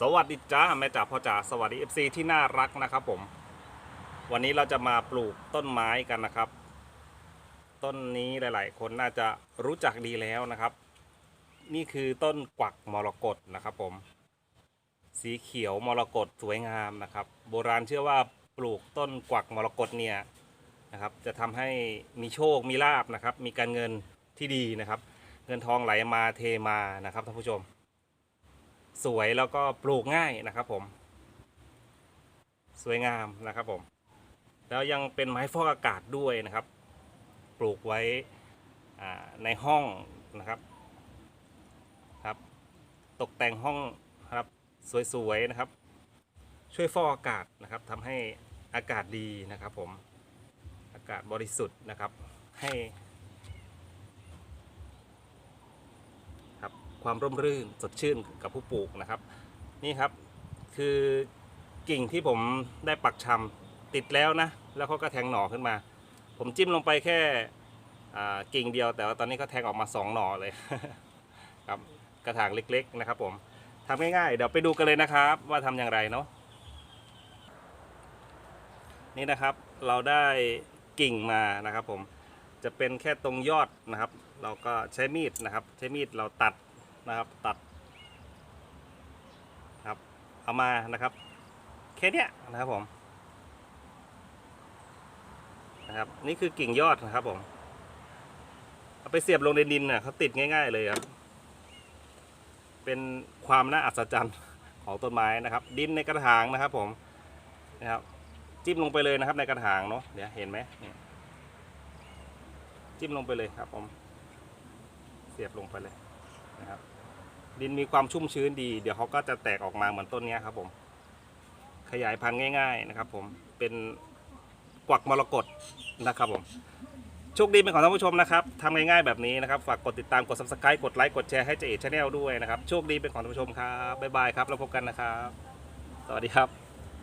สวัสดีจ้าแม่จ๋าพ่อจ๋าสวัสดี FC ที่น่ารักนะครับผม วันนี้เราจะมาปลูกต้นไม้กันนะครับ ต้นนี้หลาย ๆ คนน่าจะรู้จักดีแล้วนะครับ นี่คือต้นกวักมรกตนะครับผม สีเขียวมรกตสวยงามนะครับ โบราณเชื่อว่าปลูกต้นกวักมรกตเนี่ยนะครับ จะทำให้มีโชคมีลาบนะครับ มีการเงินที่ดีนะครับ เงินทองไหลมาเทมานะครับท่านผู้ชม สวยแล้วก็ปลูกง่ายนะครับผม สวยงามนะครับผม แล้วยังเป็นไม้ฟอกอากาศด้วยนะครับ ปลูกไว้ในห้องนะครับครับ ตกแต่งห้องครับสวยๆนะครับ ช่วยฟอกอากาศนะครับทำให้อากาศดีนะครับผมอากาศบริสุทธิ์นะครับ ให้ ความร่มรื่นสดชื่นกับผู้ปลูกนะครับ นี่ครับคือกิ่งที่ผมได้ปักชำติดแล้วนะ แล้วเขาก็แทงหน่อขึ้นมา ผมจิ้มลงไปแค่กิ่งเดียว แต่ว่าตอนนี้ก็แทงออกมาสองหน่อเลยครับกระถางเล็กๆนะครับ ผมทำง่ายๆเดี๋ยวไปดูกันเลยนะครับ ว่าทำอย่างไรเนาะนี่นะครับเราได้กิ่งมานะครับ ผมจะเป็นแค่ตรงยอดนะครับ เราก็ใช้มีดนะครับ ใช้มีดเราตัด นะครับตัดครับเอามานะครับแค่นี้นะครับผมนะครับนี่คือกิ่งยอดนะครับผมเอาไปเสียบลงในดินน่ะเขาติดง่าย ๆ เลยครับเป็นความน่าอัศจรรย์ของต้นไม้นะครับ ดินในกระถางนะครับ ผมนะครับจิ้มลงไปเลยนะครับ ในกระถางเนาะเดี๋ยวเห็นไหมจิ้มลงไปเลยครับผม เสียบลงไปเลย นะครับ ดินมีความชุ่มชื้นดี เดี๋ยวเขาก็จะแตกออกมาเหมือนต้นนี้ครับผม ขยายพันธุ์ง่าย ๆนะครับ ผม เป็นกวักมรกตนะครับผมโชคดีเป็นของท่านผู้ชมนะครับทำง่ายๆแบบนี้นะครับ ฝากกดติดตาม กด subscribe กดไลค์ กดแชร์ให้เจเอชแนลด้วยนะครับ โชคดีเป็นของท่านผู้ชมครับ บ๊ายบายครับ แล้วพบกันนะครับ สวัสดีครับ